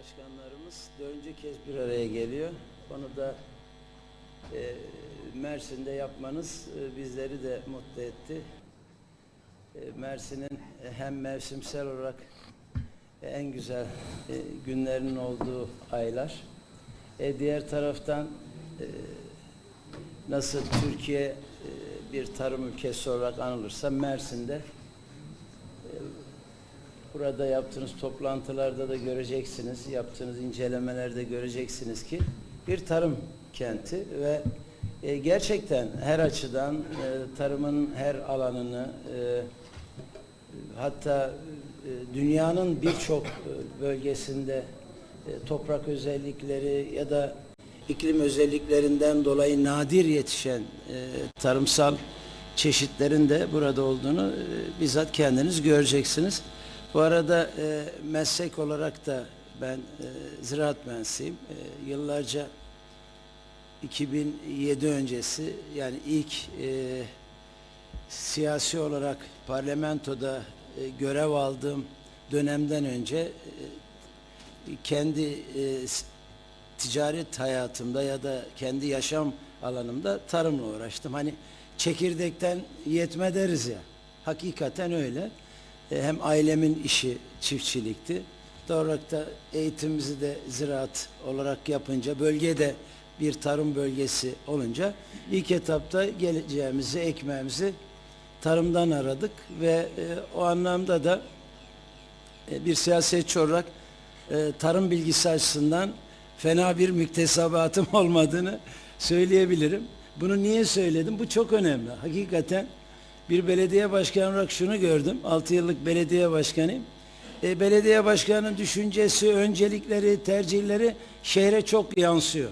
başkanlarımız dördüncü kez bir araya geliyor. Onu da e, Mersin'de yapmanız e, bizleri de mutlu etti. E, Mersin'in hem mevsimsel olarak en güzel e, günlerinin olduğu aylar. E, diğer taraftan e, nasıl Türkiye e, bir tarım ülkesi olarak anılırsa Mersin'de burada yaptığınız toplantılarda da göreceksiniz, yaptığınız incelemelerde göreceksiniz ki bir tarım kenti ve e, gerçekten her açıdan e, tarımın her alanını e, hatta e, dünyanın birçok e, bölgesinde e, toprak özellikleri ya da iklim özelliklerinden dolayı nadir yetişen e, tarımsal çeşitlerin de burada olduğunu e, bizzat kendiniz göreceksiniz. Bu arada e, meslek olarak da ben e, ziraat mühendisiyim. E, yıllarca 2007 öncesi yani ilk e, siyasi olarak parlamentoda e, görev aldığım dönemden önce e, kendi e, ticaret hayatımda ya da kendi yaşam alanımda tarımla uğraştım. Hani çekirdekten yetme deriz ya. Hakikaten öyle. E, hem ailemin işi çiftçilikti. Doğru olarak da eğitimimizi de ziraat olarak yapınca bölgede bir tarım bölgesi olunca ilk etapta geleceğimizi, ekmeğimizi tarımdan aradık ve e, o anlamda da e, bir siyasetçi olarak e, tarım bilgisi açısından fena bir müktesebatım olmadığını söyleyebilirim. Bunu niye söyledim? Bu çok önemli. Hakikaten bir belediye başkanı olarak şunu gördüm. 6 yıllık belediye başkanıyım. E, belediye başkanının düşüncesi, öncelikleri, tercihleri şehre çok yansıyor.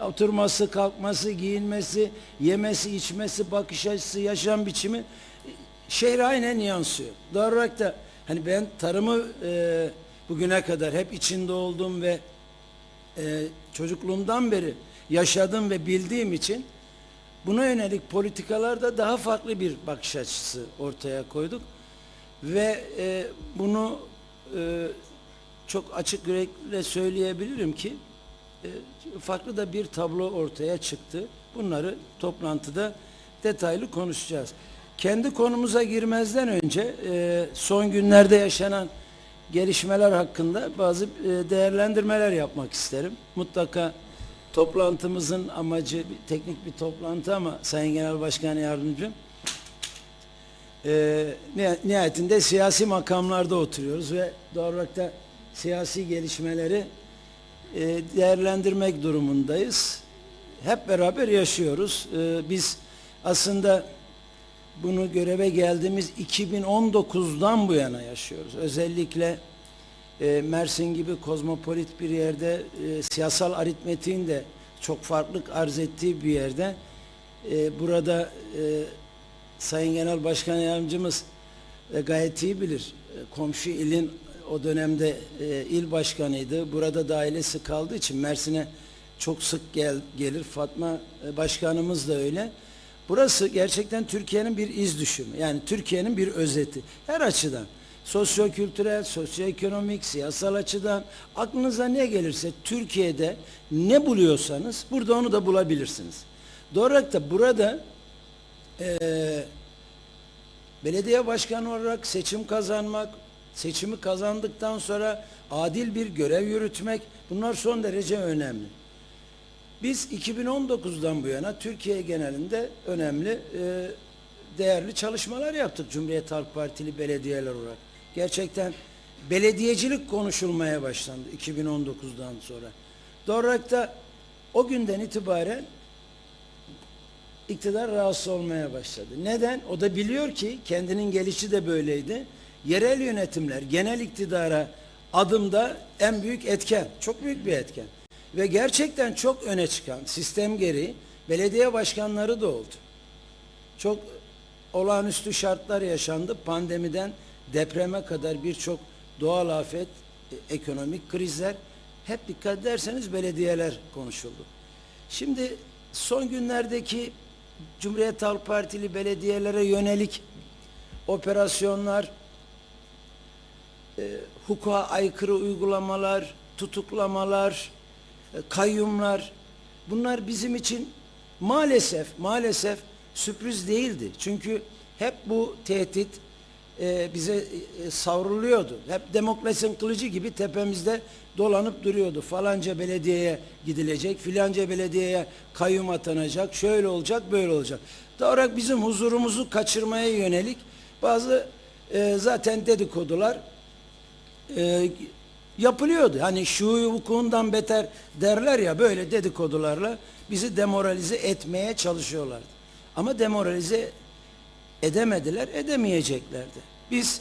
Oturması, kalkması, giyinmesi, yemesi, içmesi, bakış açısı, yaşam biçimi şehre aynen yansıyor. Doğal olarak da hani ben tarımı e, bugüne kadar hep içinde olduğum ve e, çocukluğumdan beri yaşadım ve bildiğim için buna yönelik politikalarda daha farklı bir bakış açısı ortaya koyduk ve e, bunu e, çok açık yürekle söyleyebilirim ki e, farklı da bir tablo ortaya çıktı. Bunları toplantıda detaylı konuşacağız. Kendi konumuza girmezden önce e, son günlerde yaşanan gelişmeler hakkında bazı e, değerlendirmeler yapmak isterim. Mutlaka toplantımızın amacı bir teknik bir toplantı ama Sayın Genel Başkan Yardımcım e, niha- nihayetinde siyasi makamlarda oturuyoruz ve doğal olarak da siyasi gelişmeleri e, değerlendirmek durumundayız. Hep beraber yaşıyoruz. E, biz aslında bunu göreve geldiğimiz 2019'dan bu yana yaşıyoruz. Özellikle e, Mersin gibi kozmopolit bir yerde e, siyasal aritmetiğin de çok farklılık arz ettiği bir yerde e, burada e, Sayın Genel Başkan Yardımcımız e, gayet iyi bilir. E, komşu ilin o dönemde e, il başkanıydı. Burada da ailesi kaldığı için Mersin'e çok sık gel, gelir. Fatma e, Başkanımız da öyle. Burası gerçekten Türkiye'nin bir iz düşümü. Yani Türkiye'nin bir özeti. Her açıdan. Sosyo-kültürel, sosyoekonomik, siyasal açıdan aklınıza ne gelirse Türkiye'de ne buluyorsanız burada onu da bulabilirsiniz. Doğru olarak da burada eee belediye başkanı olarak seçim kazanmak, seçimi kazandıktan sonra adil bir görev yürütmek bunlar son derece önemli. Biz 2019'dan bu yana Türkiye genelinde önemli e, değerli çalışmalar yaptık Cumhuriyet Halk Partili belediyeler olarak. Gerçekten belediyecilik konuşulmaya başlandı 2019'dan sonra. Da o günden itibaren iktidar rahatsız olmaya başladı. Neden? O da biliyor ki kendinin gelişi de böyleydi. Yerel yönetimler genel iktidara adımda en büyük etken, çok büyük bir etken. Ve gerçekten çok öne çıkan sistem gereği belediye başkanları da oldu. Çok olağanüstü şartlar yaşandı. Pandemiden depreme kadar birçok doğal afet, e, ekonomik krizler hep dikkat ederseniz belediyeler konuşuldu. Şimdi son günlerdeki Cumhuriyet Halk Partili belediyelere yönelik operasyonlar, e, hukuka aykırı uygulamalar, tutuklamalar, e, kayyumlar bunlar bizim için maalesef maalesef sürpriz değildi. Çünkü hep bu tehdit e, bize e, savruluyordu. Hep demokrasinin kılıcı gibi tepemizde dolanıp duruyordu. Falanca belediyeye gidilecek, filanca belediyeye kayyum atanacak, şöyle olacak, böyle olacak. Doğal olarak bizim huzurumuzu kaçırmaya yönelik bazı e, zaten dedikodular e, yapılıyordu. Hani şu vukuundan beter derler ya böyle dedikodularla bizi demoralize etmeye çalışıyorlardı. Ama demoralize edemediler, edemeyeceklerdi. Biz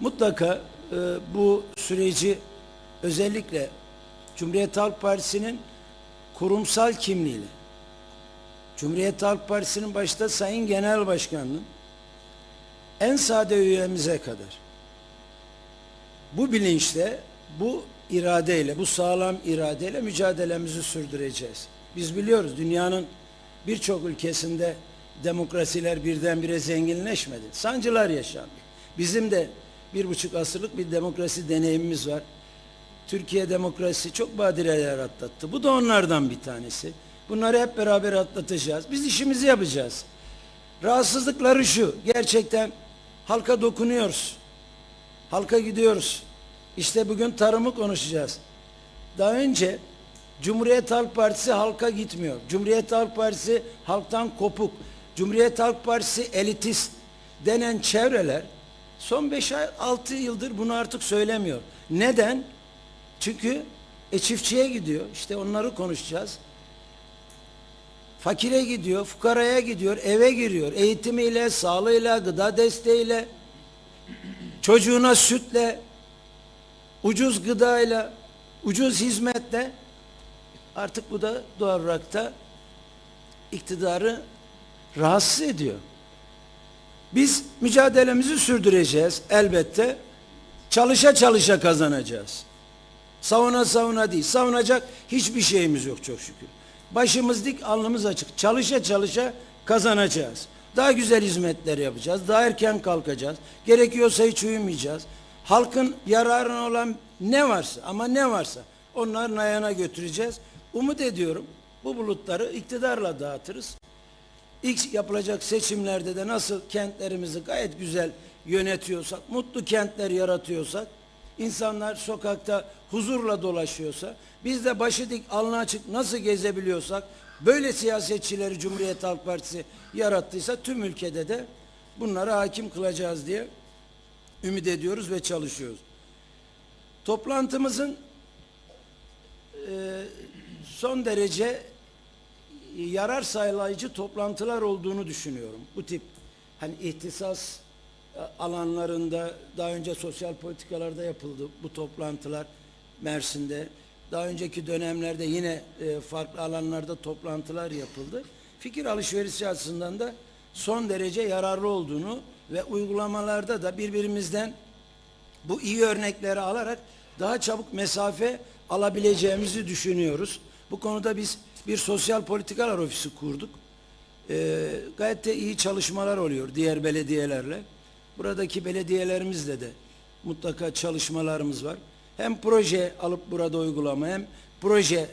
mutlaka e, bu süreci özellikle Cumhuriyet Halk Partisi'nin kurumsal kimliğiyle, Cumhuriyet Halk Partisi'nin başta Sayın Genel Başkanı'nın en sade üyemize kadar bu bilinçle, bu iradeyle, bu sağlam iradeyle mücadelemizi sürdüreceğiz. Biz biliyoruz dünyanın birçok ülkesinde demokrasiler birdenbire zenginleşmedi. Sancılar yaşandı. Bizim de bir buçuk asırlık bir demokrasi deneyimimiz var. Türkiye demokrasisi çok badireler atlattı. Bu da onlardan bir tanesi. Bunları hep beraber atlatacağız. Biz işimizi yapacağız. Rahatsızlıkları şu. Gerçekten halka dokunuyoruz. Halka gidiyoruz. İşte bugün tarımı konuşacağız. Daha önce Cumhuriyet Halk Partisi halka gitmiyor. Cumhuriyet Halk Partisi halktan kopuk. Cumhuriyet Halk Partisi elitist denen çevreler son 5-6 yıldır bunu artık söylemiyor. Neden? Çünkü e, çiftçiye gidiyor. İşte onları konuşacağız. Fakire gidiyor, fukaraya gidiyor, eve giriyor. Eğitimiyle, sağlığıyla, gıda desteğiyle, çocuğuna sütle, ucuz gıdayla, ucuz hizmetle artık bu da doğal olarak da iktidarı rahatsız ediyor. Biz mücadelemizi sürdüreceğiz elbette. Çalışa çalışa kazanacağız. Savuna savuna değil. Savunacak hiçbir şeyimiz yok çok şükür. Başımız dik, alnımız açık. Çalışa çalışa kazanacağız. Daha güzel hizmetler yapacağız. Daha erken kalkacağız. Gerekiyorsa hiç uyumayacağız. Halkın yararına olan ne varsa ama ne varsa onların ayağına götüreceğiz. Umut ediyorum bu bulutları iktidarla dağıtırız. İlk yapılacak seçimlerde de nasıl kentlerimizi gayet güzel yönetiyorsak, mutlu kentler yaratıyorsak, insanlar sokakta huzurla dolaşıyorsa, biz de başı dik, alnı açık nasıl gezebiliyorsak, böyle siyasetçileri Cumhuriyet Halk Partisi yarattıysa tüm ülkede de bunlara hakim kılacağız diye ümit ediyoruz ve çalışıyoruz. Toplantımızın e, son derece yarar sağlayıcı toplantılar olduğunu düşünüyorum. Bu tip hani ihtisas e, alanlarında daha önce sosyal politikalarda yapıldı bu toplantılar Mersin'de. Daha önceki dönemlerde yine e, farklı alanlarda toplantılar yapıldı. Fikir alışverişi açısından da son derece yararlı olduğunu ve uygulamalarda da birbirimizden bu iyi örnekleri alarak daha çabuk mesafe alabileceğimizi düşünüyoruz. Bu konuda biz bir sosyal politikalar ofisi kurduk. Ee, gayet de iyi çalışmalar oluyor diğer belediyelerle. Buradaki belediyelerimizle de mutlaka çalışmalarımız var. Hem proje alıp burada uygulama hem proje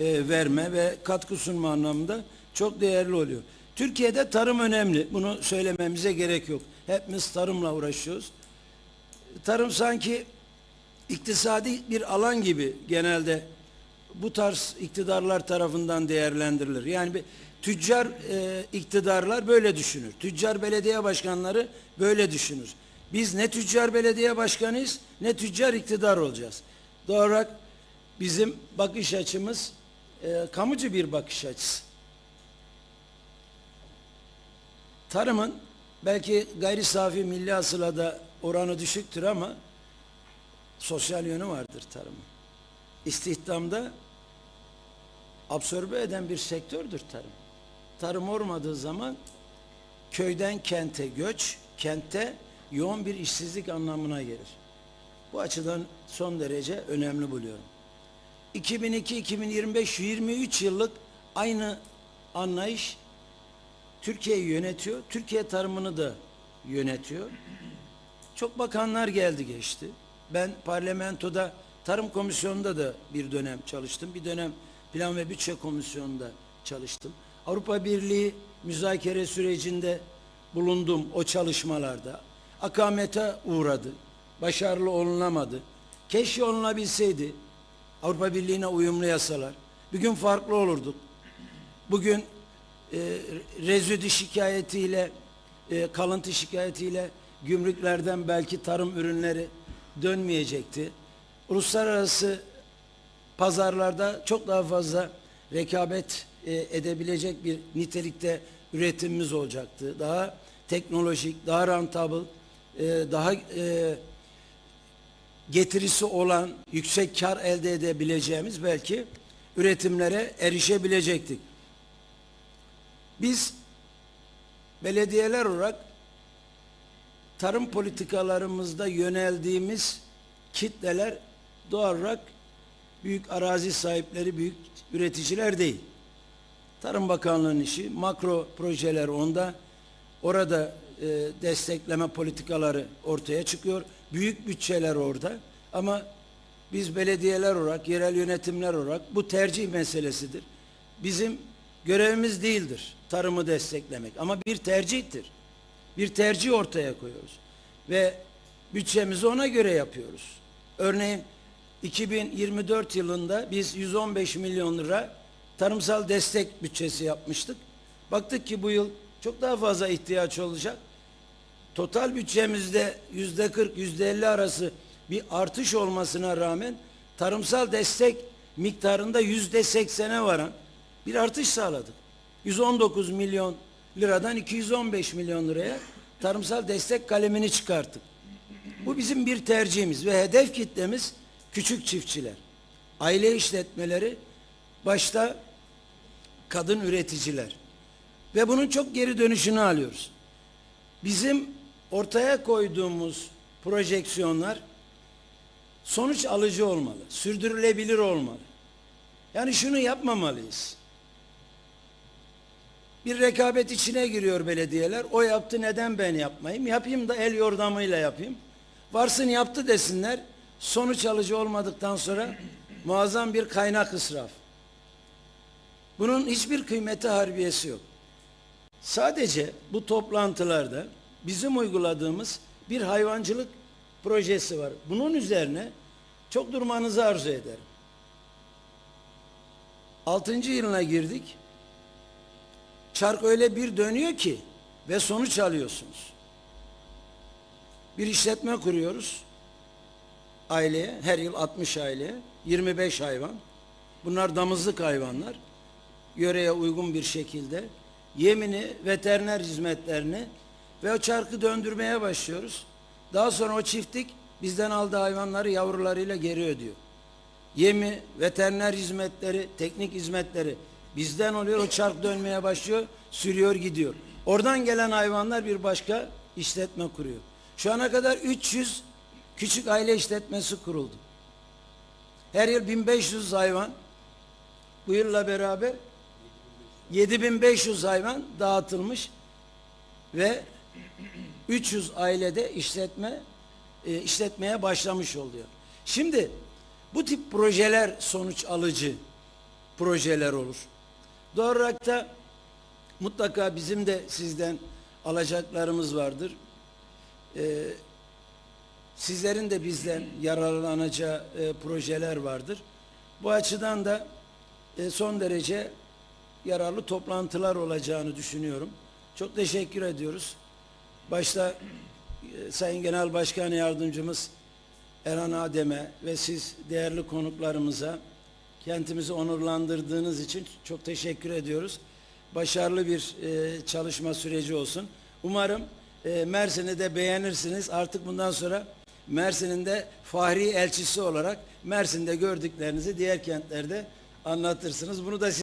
e, verme ve katkı sunma anlamında çok değerli oluyor. Türkiye'de tarım önemli. Bunu söylememize gerek yok. Hepimiz tarımla uğraşıyoruz. Tarım sanki iktisadi bir alan gibi genelde bu tarz iktidarlar tarafından değerlendirilir. Yani bir tüccar e, iktidarlar böyle düşünür. Tüccar belediye başkanları böyle düşünür. Biz ne tüccar belediye başkanıyız ne tüccar iktidar olacağız. Doğal olarak bizim bakış açımız e, kamucu bir bakış açısı. Tarımın belki gayri safi milli hasılada oranı düşüktür ama sosyal yönü vardır tarımın. İstihdamda absorbe eden bir sektördür tarım. Tarım olmadığı zaman köyden kente göç, kentte yoğun bir işsizlik anlamına gelir. Bu açıdan son derece önemli buluyorum. 2002-2025 23 yıllık aynı anlayış Türkiye'yi yönetiyor. Türkiye tarımını da yönetiyor. Çok bakanlar geldi geçti. Ben parlamentoda Tarım Komisyonu'nda da bir dönem çalıştım. Bir dönem Plan ve Bütçe Komisyonu'nda çalıştım. Avrupa Birliği müzakere sürecinde bulundum o çalışmalarda. Akamete uğradı. Başarılı olunamadı. Keşke olunabilseydi. Avrupa Birliği'ne uyumlu yasalar. Bugün farklı olurduk. Bugün e, rezüdü şikayetiyle, e, kalıntı şikayetiyle gümrüklerden belki tarım ürünleri dönmeyecekti. Uluslararası pazarlarda çok daha fazla rekabet e, edebilecek bir nitelikte üretimimiz olacaktı. Daha teknolojik, daha rentable, e, daha e, getirisi olan yüksek kar elde edebileceğimiz belki üretimlere erişebilecektik. Biz belediyeler olarak tarım politikalarımızda yöneldiğimiz kitleler doğal olarak büyük arazi sahipleri, büyük üreticiler değil. Tarım Bakanlığı'nın işi, makro projeler onda. Orada e, destekleme politikaları ortaya çıkıyor. Büyük bütçeler orada. Ama biz belediyeler olarak, yerel yönetimler olarak bu tercih meselesidir. Bizim görevimiz değildir tarımı desteklemek ama bir tercihtir. Bir tercih ortaya koyuyoruz. Ve bütçemizi ona göre yapıyoruz. Örneğin 2024 yılında biz 115 milyon lira tarımsal destek bütçesi yapmıştık. Baktık ki bu yıl çok daha fazla ihtiyaç olacak. Total bütçemizde yüzde 40, yüzde 50 arası bir artış olmasına rağmen tarımsal destek miktarında yüzde 80'e varan bir artış sağladık. 119 milyon liradan 215 milyon liraya tarımsal destek kalemini çıkarttık. Bu bizim bir tercihimiz ve hedef kitlemiz küçük çiftçiler. Aile işletmeleri başta kadın üreticiler. Ve bunun çok geri dönüşünü alıyoruz. Bizim ortaya koyduğumuz projeksiyonlar sonuç alıcı olmalı, sürdürülebilir olmalı. Yani şunu yapmamalıyız. Bir rekabet içine giriyor belediyeler. O yaptı neden ben yapmayayım? Yapayım da el yordamıyla yapayım. Varsın yaptı desinler. Sonuç alıcı olmadıktan sonra muazzam bir kaynak ısraf. Bunun hiçbir kıymeti harbiyesi yok. Sadece bu toplantılarda bizim uyguladığımız bir hayvancılık projesi var. Bunun üzerine çok durmanızı arzu ederim. Altıncı yılına girdik. Çark öyle bir dönüyor ki ve sonuç alıyorsunuz. Bir işletme kuruyoruz. Aileye, her yıl 60 aile, 25 hayvan. Bunlar damızlık hayvanlar. Yöreye uygun bir şekilde yemini, veteriner hizmetlerini ve o çarkı döndürmeye başlıyoruz. Daha sonra o çiftlik bizden aldığı hayvanları yavrularıyla geri ödüyor. Yemi, veteriner hizmetleri, teknik hizmetleri bizden oluyor. O çark dönmeye başlıyor, sürüyor gidiyor. Oradan gelen hayvanlar bir başka işletme kuruyor. Şu ana kadar 300 küçük aile işletmesi kuruldu. Her yıl 1500 hayvan bu yılla beraber 7500 hayvan dağıtılmış ve 300 ailede işletme e, işletmeye başlamış oluyor. Şimdi bu tip projeler sonuç alıcı projeler olur. Doğal olarak da mutlaka bizim de sizden alacaklarımız vardır. Ee, sizlerin de bizden yararlanacağı e, projeler vardır. Bu açıdan da e, son derece yararlı toplantılar olacağını düşünüyorum. Çok teşekkür ediyoruz. Başta e, Sayın Genel Başkan Yardımcımız Erhan Adem'e ve siz değerli konuklarımıza kentimizi onurlandırdığınız için çok teşekkür ediyoruz. Başarılı bir e, çalışma süreci olsun. Umarım e, Mersin'i de beğenirsiniz. Artık bundan sonra Mersin'in de fahri elçisi olarak Mersin'de gördüklerinizi diğer kentlerde anlatırsınız. Bunu da